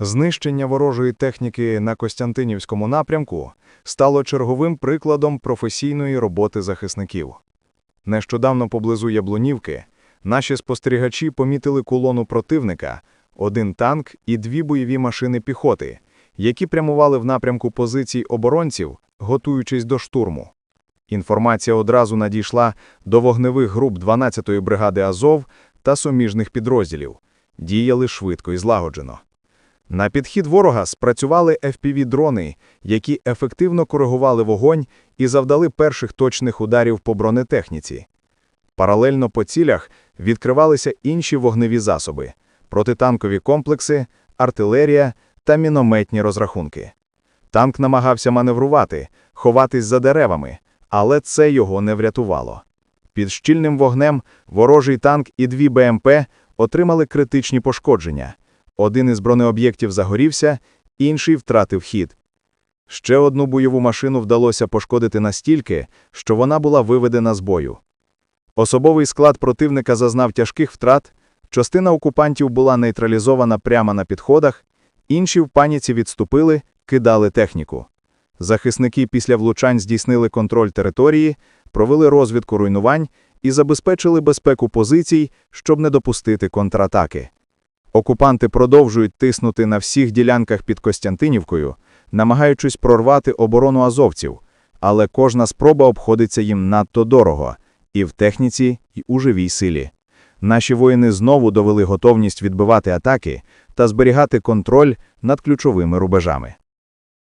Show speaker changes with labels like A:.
A: Знищення ворожої техніки на Костянтинівському напрямку стало черговим прикладом професійної роботи захисників. Нещодавно поблизу Яблунівки наші спостерігачі помітили колону противника, один танк і дві бойові машини піхоти, які прямували в напрямку позицій оборонців, готуючись до штурму. Інформація одразу надійшла до вогневих груп 12-ї бригади Азов та суміжних підрозділів. Діяли швидко і злагоджено. На підхід ворога спрацювали FPV-дрони, які ефективно коригували вогонь і завдали перших точних ударів по бронетехніці. Паралельно по цілях відкривалися інші вогневі засоби – протитанкові комплекси, артилерія та мінометні розрахунки. Танк намагався маневрувати, ховатись за деревами, але це його не врятувало. Під щільним вогнем ворожий танк і дві БМП отримали критичні пошкодження. Один із бронеоб'єктів загорівся, інший втратив хід. Ще одну бойову машину вдалося пошкодити настільки, що вона була виведена з бою. Особовий склад противника зазнав тяжких втрат, частина окупантів була нейтралізована прямо на підходах, інші в паніці відступили, кидали техніку. Захисники після влучань здійснили контроль території, провели розвідку руйнувань і забезпечили безпеку позицій, щоб не допустити контратаки. Окупанти продовжують тиснути на всіх ділянках під Костянтинівкою, намагаючись прорвати оборону азовців, але кожна спроба обходиться їм надто дорого і в техніці, і у живій силі. Наші воїни знову довели готовність відбивати атаки та зберігати контроль над ключовими рубежами.